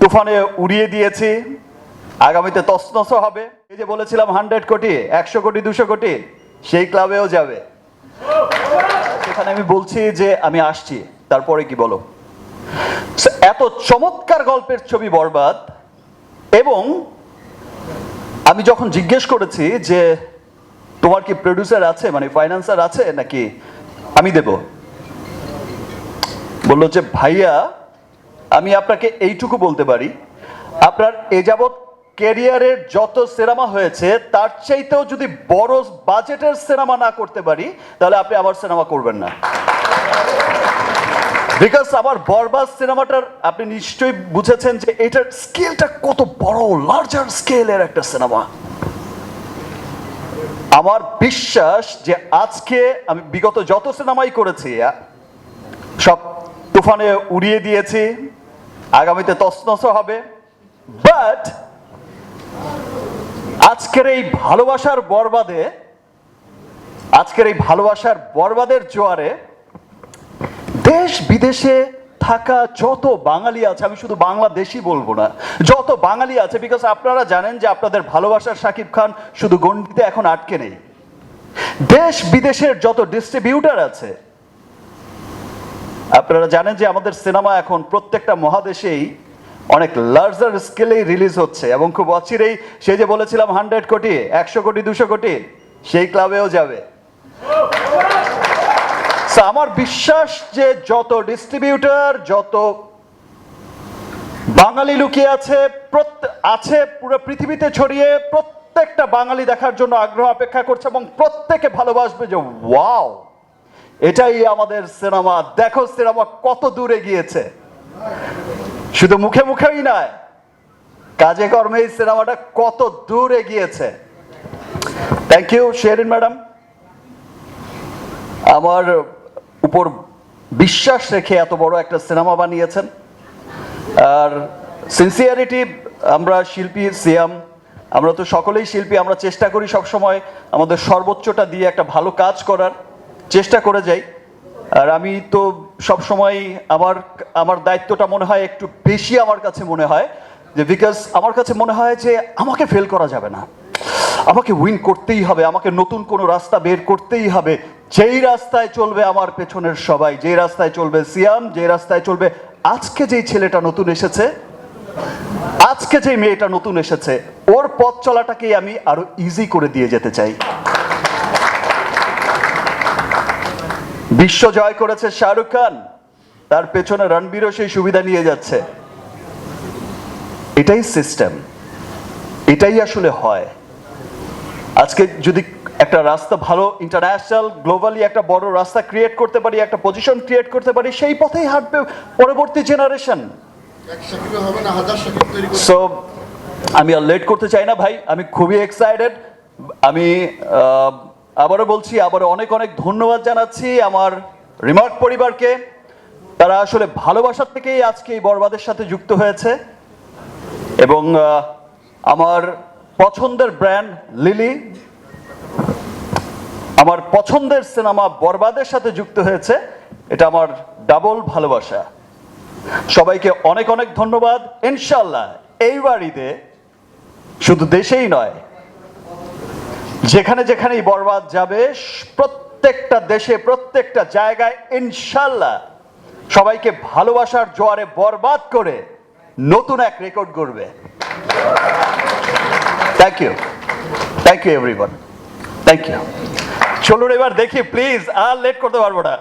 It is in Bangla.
তুফানে উড়িয়ে দিয়েছি। আগামীতে তসনস হবে। এই যে বলেছিলাম হান্ড্রেড কোটি, একশো কোটি, দুশো কোটি, সেই ক্লাবেও যাবে। সেখানে আমি বলছি যে আমি আসছি। তারপরে কি বলো? এত চমৎকার গল্পের ছবি বরবাদ, এবং আমি যখন জিজ্ঞেস করেছি যে, তোমার কি প্রডিউসার আছে মানে ফাইন্যান্সার আছে, নাকি আমি দেব? বলল যে, ভাইয়া আমি আপনাকে এইটুকু বলতে পারি, আপনার এ যাবৎ ক্যারিয়ারের যত সিনেমা হয়েছে, তার চাইতেও যদি বড় বাজেটের সিনেমা না করতে পারি, তাহলে আপনি আমার সিনেমা করবেন না। বিকজ আমার বরবাদ সিনেমাটার আপনি নিশ্চয়ই বুঝেছেন যে এটার স্কেলটা কত বড় লার্জার স্কেলের একটা সিনেমা। আমার বিশ্বাস যে আজকে আমি বিগত যত সিনেমাই করেছি সব তুফানে উড়িয়ে দিয়েছি আগামীতে তসনস হবে। বাট আজকের এই ভালোবাসার বরবাদে, আজকের এই ভালোবাসার বরবাদের জোয়ারে দেশ বিদেশে থাকা যত বাঙালি আছে, আমি শুধু বাংলাদেশি বলব না, যত বাঙালি আছে বিকজ আপনারা জানেন যে আপনাদের ভালোবাসার শাকিব খান শুধু গণ্ডিতে এখন আটকে নেই। দেশ বিদেশের যত ডিস্ট্রিবিউটার আছে আপনারা জানেন যে আমাদের সিনেমা এখন প্রত্যেকটা মহাদেশেই অনেক লার্জার স্কেলেই রিলিজ হচ্ছে এবং খুব অচিরেই সে যে বলেছিলাম হান্ড্রেড কোটি, একশো কোটি, দুশো কোটি, সেই ক্লাবেও যাবে। আমার বিশ্বাস যে যত ডিস্ট্রিবিউটর যত বাঙালি লুকিয়ে আছে আছে পুরো পৃথিবীতে ছড়িয়ে প্রত্যেকটা বাঙালি দেখার জন্য আগ্রহ অপেক্ষা করছে এবং প্রত্যেকে ভালোবাসবে যে ওয়াও এটাই আমাদের সিনেমা। দেখো সিনেমা কত দূরে গিয়েছে। শুধু মুখে মুখেই নয়, কাজে কর্মে এই সিনেমাটা কত দূরে গিয়েছে। থ্যাংক ইউ শেরিন ম্যাডাম আমার উপর বিশ্বাস রেখে এত বড় একটা সিনেমা বানিয়েছেন। আর সিনসিয়ারিটি আমরা শিল্পী সিয়াম, আমরা তো সকলেই শিল্পী, আমরা চেষ্টা করি সবসময় আমাদের সর্বোচ্চটা দিয়ে একটা ভালো কাজ করার। চেষ্টা করে যাই আর আমি তো সব সময় আমার আমার দায়িত্বটা মনে হয় একটু বেশি আমার কাছে মনে হয় যে বিকজ আমার কাছে মনে হয় যে, আমাকে ফেল করা যাবে না। আমাকে উইন করতেই হবে, আমাকে নতুন কোনো রাস্তা বের করতেই হবে। যেই রাস্তায় চলবে আমার পেছনের সবাই, যেই রাস্তায় চলবে সিয়াম যে রাস্তায় চলবে আজকে যেই ছেলেটা নতুন এসেছে, আজকে যে মেয়েটা নতুন এসেছে, ওর পথ চলাটাকেই আমি আরও ইজি করে দিয়ে যেতে চাই। বিশ্ব জয় করেছে শাহরুখ খান। তার পেছনে রণবীরও সেই সুবিধা নিয়ে যাচ্ছে। এটাই সিস্টেম এটাই আসলে হয়। আজকে যদি একটা রাস্তা ভালো ইন্টারন্যাশনাল গ্লোবালি একটা বড় রাস্তা ক্রিয়েট করতে পারি একটা পজিশন ক্রিয়েট করতে পারি সেই পথেই হাঁটবে পরবর্তী জেনারেশন সো আমি আর লেট করতে চাই না ভাই। আমি খুবই এক্সাইটেড আমি আবারও বলছি, আবারও অনেক অনেক ধন্যবাদ জানাচ্ছি আমার রিমার্ক পরিবারকে। তারা আসলে ভালোবাসার থেকেই আজকে এই বরবাদের সাথে যুক্ত হয়েছে। এবং আমার পছন্দের ব্র্যান্ড লিলি, আমার পছন্দের সিনেমা বরবাদের সাথে যুক্ত হয়েছে। এটা আমার ডাবল ভালোবাসা। সবাইকে অনেক অনেক ধন্যবাদ। ইনশাল্লাহ এই বাড়িতে শুধু দেশেই নয় যেখানে যেখানেই বরবাদ যাবে, প্রত্যেকটা দেশে, প্রত্যেকটা জায়গায় ইনশাল্লাহ সবাইকে ভালোবাসার জোয়ারে বরবাদ করে নতুন এক রেকর্ড করবে thank you thank you everyone thank you চলুন এবার দেখি প্লিজ আর লেট করতে পারব না।